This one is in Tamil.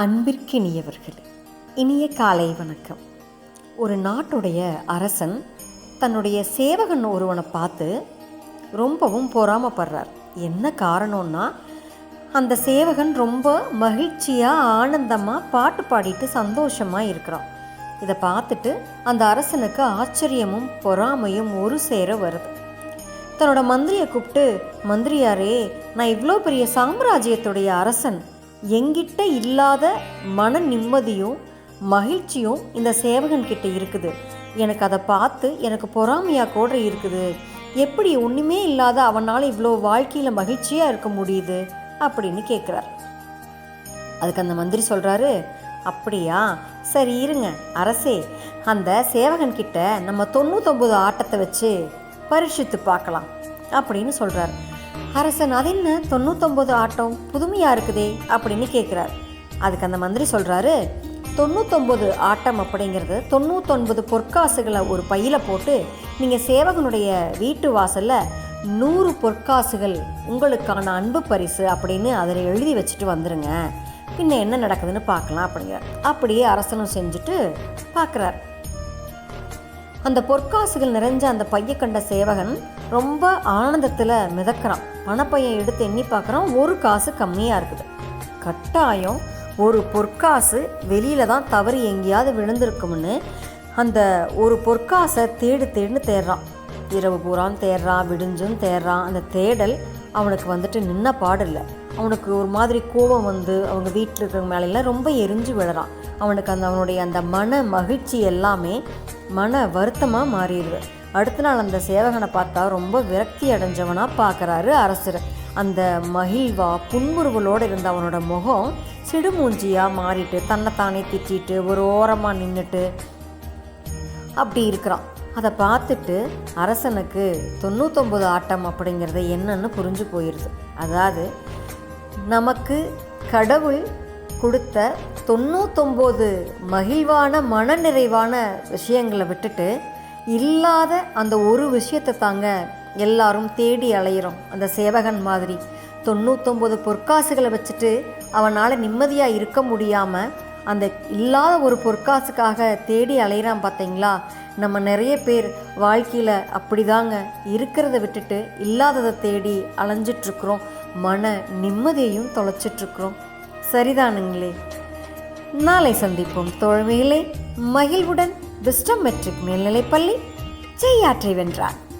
அன்பிற்கினியவர்களே. இனிய காலை வணக்கம். ஒரு நாட்டுடைய அரசன் தன்னுடைய சேவகன் ஒருவனை பார்த்து ரொம்பவும் பொறாமப்படுறார். என்ன காரணம்னா அந்த சேவகன் ரொம்ப மகிழ்ச்சியாக ஆனந்தமாக பாட்டு பாடிட்டு சந்தோஷமாக இருக்கிறான். இதை பார்த்துட்டு அந்த அரசனுக்கு ஆச்சரியமும் பொறாமையும் ஒரு சேர வருது. தன்னோட மந்திரியை கூப்பிட்டு மந்திரியாரே நான் இவ்வளோ பெரிய சாம்ராஜ்யத்துடைய அரசன். எங்கிட்ட இல்லாத மன நிம்மதியும் மகிழ்ச்சியும் இந்த சேவகன்கிட்ட இருக்குது. எனக்கு அதை பார்த்து எனக்கு பொறாமையாக கூட இருக்குது. எப்படி ஒன்றுமே இல்லாத அவனால் இவ்வளோ வாழ்க்கையில் மகிழ்ச்சியாக இருக்க முடியுது? அப்படின்னு கேட்குறார் அதுக்கு அந்த மந்திரி சொல்கிறாரு அப்படியா? சரி இருங்க அரசே அந்த சேவகன்கிட்ட நம்ம தொண்ணூத்தொம்பது ஆட்டத்தை வச்சு பரீட்சித்து பார்க்கலாம். அப்படின்னு சொல்கிறார் அரசன் அது என்ன தொண்ணூத்தொம்பது ஆட்டம் புதுமையாக இருக்குதே அப்படின்னு கேட்குறார். அதுக்கு அந்த மந்திரி சொல்கிறாரு தொண்ணூத்தொம்பது ஆட்டம் அப்படிங்கிறது தொண்ணூத்தொன்பது பொற்காசுகளை ஒரு பையில் போட்டு நீங்கள் சேவகனுடைய வீட்டு வாசலில் நூறு பொற்காசுகள் உங்களுக்கான அன்பு பரிசு அப்படின்னு அதில் எழுதி வச்சுட்டு வந்துடுங்க பின்ன என்ன நடக்குதுன்னு பார்க்கலாம் அப்படிங்கிறார். அப்படியே அரசனும் செஞ்சுட்டு பார்க்குறார். அந்த பொற்காசுகள் நிறைஞ்ச அந்த பைய கண்ட சேவகன் ரொம்ப ஆனந்தத்தில் மிதக்கிறான். பணப்பையை எடுத்து எண்ணி பார்க்குறான் ஒரு காசு கம்மியாக இருக்குது. கட்டாயம் ஒரு பொற்காசு வெளியில தான் தவறி எங்கேயாவது விழுந்திருக்கும்னு அந்த ஒரு பொற்காசை தேடு தேடுன்னு தேடுறான். இரவு பூரான் தேடுறான் விடிஞ்சும் தேடுறான். அந்த தேடல் அவனுக்கு வந்துட்டு நின்ன பாடில்லை அவனுக்கு ஒரு மாதிரி கோபம் வந்து அவங்க வீட்டில் இருக்கிற மேலெல்லாம் ரொம்ப எரிஞ்சு விழறான். அவனுக்கு அந்த அவனுடைய அந்த மன மகிழ்ச்சி எல்லாமே மன வருத்தமாக மாறிடுது. அடுத்த நாள் அந்த சேவகனை பார்த்தா ரொம்ப விரக்தி அடைஞ்சவனாக பார்க்குறாரு அரசர். அந்த மகிழ்வா புன்முறுவலோடு இருந்த அவனோட முகம் சிடுமூஞ்சியாக மாறிட்டு தன்னைத்தானே திட்டிட்டு ஒரு ஓரமாக நின்றுட்டு அப்படி இருக்கிறான். அதை பார்த்துட்டு அரசனுக்கு தொண்ணூத்தொம்பது ஆட்டம் அப்படிங்கிறது என்னன்னு புரிஞ்சு போயிடுது அதாவது நமக்கு கடவுள் கொடுத்த தொண்ணூத்தொம்பது மகிழ்வான மனநிறைவான விஷயங்களை விட்டுட்டு இல்லாத அந்த ஒரு விஷயத்தை தாங்க எல்லாரும் தேடி அலையிறோம். அந்த சேவகன் மாதிரி தொண்ணூத்தொம்பது பொற்காசுகளை வச்சுட்டு அவனால் நிம்மதியாக இருக்க முடியாமல் அந்த இல்லாத ஒரு பொற்காசுக்காக தேடி அலைகிறான் பார்த்தீங்களா? நம்ம நிறைய பேர் வாழ்க்கையில் அப்படிதாங்க இருக்கிறத விட்டுட்டு இல்லாததை தேடி அலைஞ்சிட்ருக்குறோம். மன நிம்மதியையும் தொலைச்சிட்ருக்குறோம். சரிதானுங்களே. நாளை சந்திப்போம். தோழமையிலே மகிழ்வுடன் விஸ்டம் மெட்ரிக் மேல்நிலைப்பள்ளி செய்யாற்றை வென்றார்.